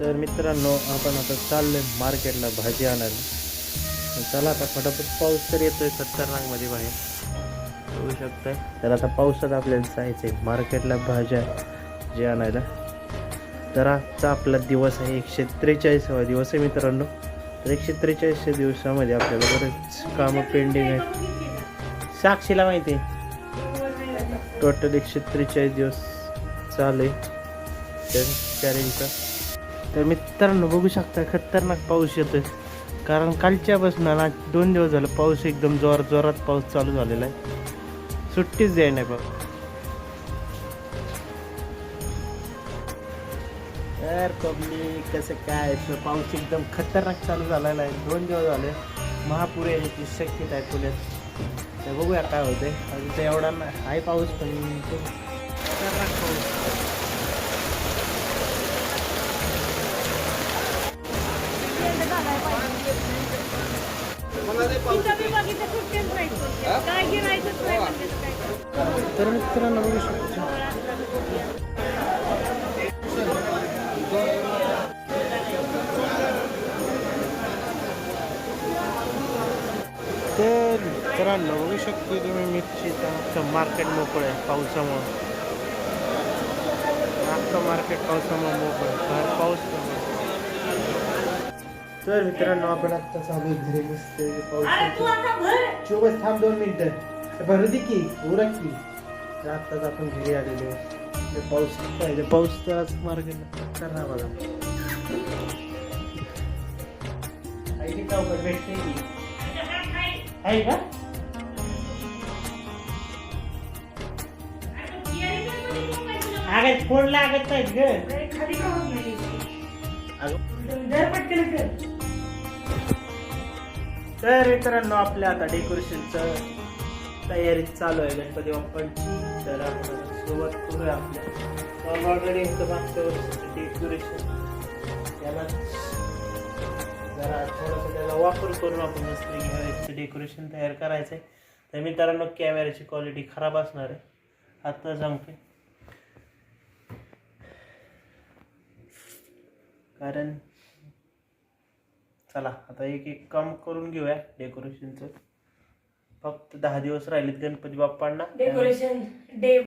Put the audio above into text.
तर मित्रांनो आपण आता चाललोय मार्केटला भाजी आणायला. चला आता फटाफट पाऊस तर येतो आहे खतरनाकमध्ये बाहेर. बघू शकताय. तर आता पावसात आपल्याला जायचं आहे मार्केटला भाज्या जे आणायला. तर आजचा आपला दिवस आहे एकशे त्रेचाळीसावा दिवस आहे मित्रांनो. तर एकशे त्रेचाळीसच्या दिवसामध्ये आपल्याला बरेच कामं पेंडिंग आहेत. साक्षीला माहिती आहे. टोटल एकशे त्रेचाळीस दिवस चालू आहे. तर चॅलेंजचा तर मित्रांनो बघू शकता खतरनाक पाऊस येतोय. कारण कालच्यापासून आज दोन दिवस झालं पाऊस एकदम जोर जोरात पाऊस चालू झालेला आहे. सुट्टीच द्याय नाही बघ तर पब्लिक कसं काय? पाऊस एकदम खतरनाक चालू झालेला आहे. दोन दिवस झाले महापूर यायची शक्यता आहे पुण्यात. तर बघूया काय होते अजून तर एवढा नाही. आहे पाऊस पण खतरनाक पाऊस. काय गिरायचंच नाही म्हणजे काय तर मित्रांनो बघू शकतो. तर मित्रांनो बघू शकतो तुम्ही मिरचीचा मार्केट मोकळं आहे पावसामुळं. मार्केट पावसामुळे मोकळं आहे. तर मित्रांनो आपण आत्ता चालू घरी मस्त पाऊस अरे तू येतोय. आता भर. चोवीस थांब दोन मिनिटं. भरू दे की उरक की. तर आत्ताच आपण घरी आलेलो पाऊस पाहिजे पाऊस तर आज मार्केट करणार बघा की भेटते की? आहे लागत ग? का होत नाही? जर पटकन कर. तर मित्रांनो आपल्या आता डेकोरेशनचं तयारी चालू आहे. गणपती बाप्पांची तर आपण सुरुवात करूया आपल्या. ऑलरेडी होतं मागच्या वर्षीचं डेकोरेशन त्याला जरा थोडंसं त्याला वापर करून आपण मिस्त्री घ्यायचं डेकोरेशन तयार करायचं आहे. तर मित्रांनो कॅमेऱ्याची क्वालिटी खराब असणार आहे. आता सांगते कारण चला आता एक एक काम करून घेऊया डेकोरेशनचं फक्त दहा दिवस राहिलेत गणपती बाप्पांना. Decoration day